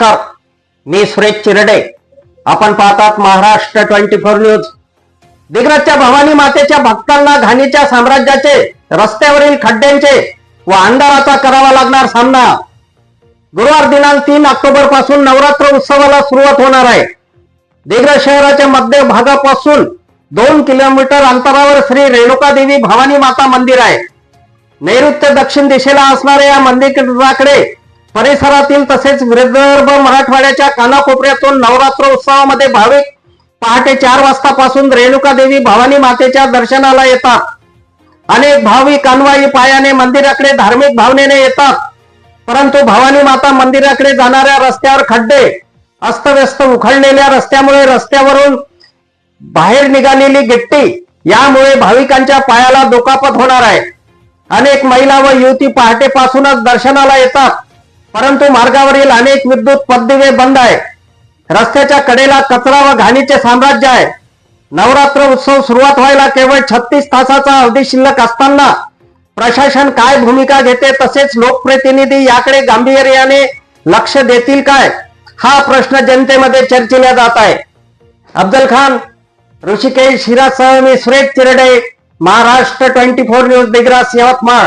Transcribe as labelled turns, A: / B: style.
A: नमस्कार. मी सुरेश चिरडे. आपण पाहतात महाराष्ट्र ट्वेंटी फोर न्यूज. दिग्रजच्या भवानी मातेच्या भक्तांना घाणीच्या साम्राज्याचे रस्त्यावरील खड्ड्यांचे व अंधाराचा करावा लागणार सामना. गुरुवार दिनांक तीन ऑक्टोबरपासून नवरात्र उत्सवाला सुरुवात होणार आहे. दिग्रज शहराच्या मध्य भागापासून दोन किलोमीटर अंतरावर श्री रेणुका देवी भवानी माता मंदिर आहे. नैऋत्य दक्षिण दिशेला असणाऱ्या या मंदिराकडे परिसरातील तसेच विदर्भ मराठवाड्याच्या कानाकोपऱ्यातून नवरात्र उत्सवामध्ये भाविक पहाटे चार वाजतापासून रेणुका देवी भवानी मातेच्या दर्शनाला येतात. अनेक भाविक अन्वाई पायाने मंदिराकडे धार्मिक भावनेने येतात. परंतु भवानी माता मंदिराकडे जाणाऱ्या रस्त्यावर खड्डे अस्तव्यस्त उखळलेल्या रस्त्यामुळे रस्त्यावरून बाहेर निघालेली गिट्टी यामुळे भाविकांच्या पायाला दुखापत होणार आहे. अनेक महिला व युवती पहाटेपासूनच दर्शनाला येतात. परंतु मार्गावरील अनेक विद्युत पददिवे बंद आहे रस्त्याच्या कडेला कचरा व घाणीचे साम्राज्य आहे. नवरात्र उत्सव सुरुवात व्हायला केवळ छत्तीस तासाचा अवधी शिल्लक असताना प्रशासन काय भूमिका घेते तसेच लोकप्रतिनिधी याकडे गांभीर्याने लक्ष देतील काय? हा प्रश्न जनतेमध्ये चर्चिला जात आहे. अफजल खान ऋषिकेश हिरासह मी Suresh Chirde Maharashtra twenty four news Digras Yavatmal.